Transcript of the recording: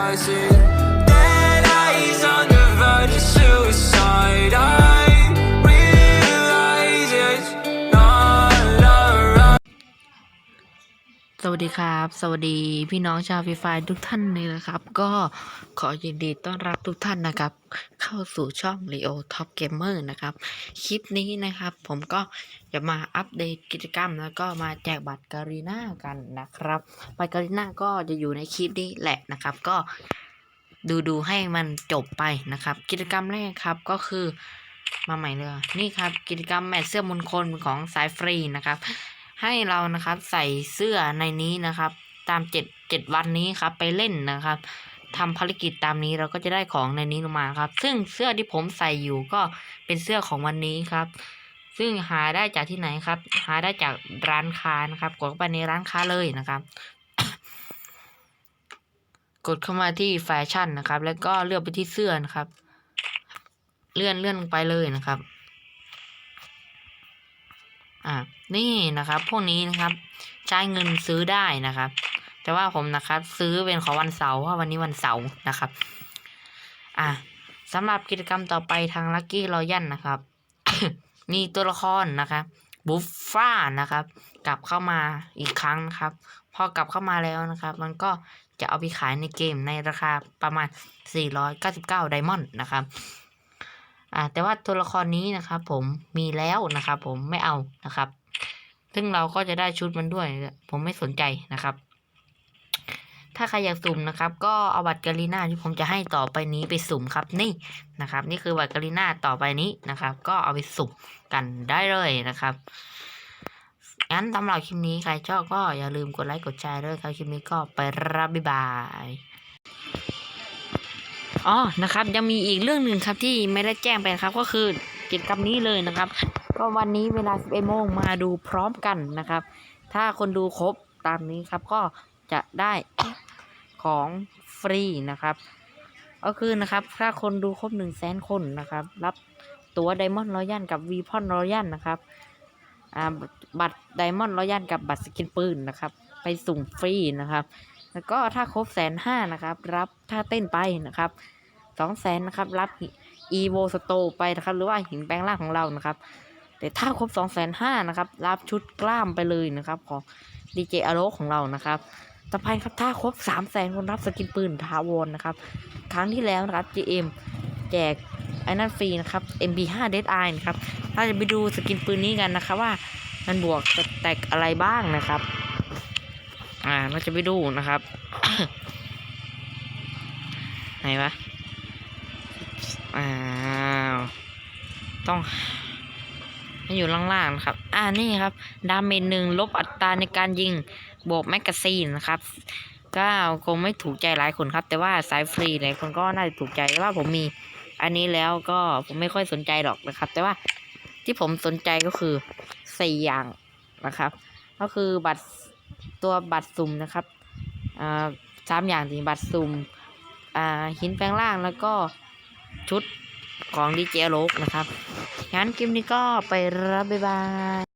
I see สวัสดีครับ สวัสดีพี่น้องชาวฟรีไฟร์ทุกท่านเลยนะครับ ก็ขอยินดีต้อนรับทุกท่านนะครับ เข้าสู่ช่อง Leo Top Gamer นะครับ คลิปนี้นะครับ ผมก็จะมาอัปเดตกิจกรรม แล้วก็มาแจกบัตรการีน่ากันนะครับบัตรการีน่าก็จะอยู่ในคลิปนี้แหละนะครับ ก็ดูดูให้มันจบไปนะครับ กิจกรรมแรกครับก็คือมาใหม่เลยนี่ครับกิจกรรมแมทเสื้อมงคลของสายฟรีนะครับ ให้เรานะครับใส่เสื้อในนี้นะครับ ตามเจ็ดเจ็ดวันนี้ครับไปเล่นนะครับทำภารกิจตามนี้เราก็จะได้ของในนี้ลงมาครับ ซึ่งเสื้อที่ผมใส่อยู่ก็เป็นเสื้อของวันนี้ครับ ซึ่งหาได้จากที่ไหนครับ หาได้จากร้านค้านะครับกดเข้าไปในร้านค้าเลยนะครับ กดเข้ามาที่แฟชั่นนะครับ แล้วก็เลือกไปที่เสื้อนะครับ เลื่อนเลื่อนไปเลยนะครับ อ่านี่นะครับ พวกนี้นะครับ ใช้เงินซื้อได้นะครับ แต่ว่าผมนะครับ ซื้อเป็นของวันเสาร์เพราะวันนี้วันเสาร์นะครับ อ่าสำหรับกิจกรรมต่อไปทางลัคกี้รอยันนะครับ มีตัวละครนะครับบุฟฟ้านะครับ กลับเข้ามาอีกครั้งนะครับ พอกลับเข้ามาแล้วนะครับ มันก็จะเอาไปขายในเกมในราคาประมาณ 499 ไดมอนด์นะครับ อ่าแต่ว่าตัวละครนี้นะครับผมมีแล้วนะครับผมไม่เอานะครับ ซึ่งเราก็จะได้ชุดมันด้วย ผมไม่สนใจนะครับ ถ้าใครอยากสุ่มนะครับ ก็เอาบัตรกาลีนาที่ผมจะให้ต่อไปนี้ไปสุ่มครับนี่นะครับ นี่คือบัตรกาลีนาต่อไปนี้นะครับ ก็เอาไปสุ่มกันได้เลยนะครับงั้นสำหรับคลิปนี้ใครชอบก็อย่าลืมกดไลค์กดแชร์ด้วยครับคลิปนี้ก็ไปรับบ๊ายบาย อ๋อนะครับ ยังมีอีกเรื่องหนึ่งครับที่ไม่ได้แจ้งไปครับก็คือกิจกรรมนี้เลยนะครับ ก็วันนี้เวลา11โมงมาดูพร้อมกันนะครับ ถ้าคนดูครบตามนี้ครับก็จะได้ของฟรีนะครับ ก็คือนะครับ ถ้าคนดูครบ1 0 0 0 0แสนคนนะครับ รับตั๋วไดมอนด์รอยันกับวีพอนรอยันนะครับอ่าบัตรไดมอนด์รอยันกับบัตรสกินปืนนะครับ ไปสุ่มฟรีนะครับ แล้วก็ถ้าครบแสนห้านะครับ รับถ้าเต้นไปนะครับสองแสนนะครับ รับอีโวสโตไปนะครับ หรือว่าหินแปลงร่างของเรานะครับ แต่ถ้าครบสองแสนห้านะครับ รับชุดกล้ามไปเลยนะครับ ของดีเจอโรของเรานะครับต่อไปครับถ้าครบสามแสนคนรับสกินปืนทาวอนนะครับ ครั้งที่แล้วนะครับ GM แจกไอ้นั่นฟรีนะครับ MP5 Dead Eye นะครับถ้าจะไปดูสกินปืนนี้กันนะครับว่ามันบวกแตกอะไรบ้างนะครับ อ่าเราจะไปดูนะครับ ไหนวะ อ้าว ต้องมันอยู่ล่างๆนะครับ อ่า นี่ครับ ดาเมจหนึ่งลบอัตราในการยิง บวกแมกกาซีนนะครับ ก็คงไม่ถูกใจหลายคนครับ แต่ว่าสายฟรีหลายคนก็น่าจะถูกใจแต่ว่าผมมีอันนี้แล้วก็ผมไม่ค่อยสนใจหรอกนะครับ แต่ว่าที่ผมสนใจก็คือสี่อย่างนะครับ ก็คือบัตร ตัวบัตรสุ่มนะครับสามอย่างสีบัตรสุ่มหินแปลงร่างแล้วก็ชุดของดีเจโลกนะครับ งั้นคลิปนี้ก็ไปรับบ๊ายบาย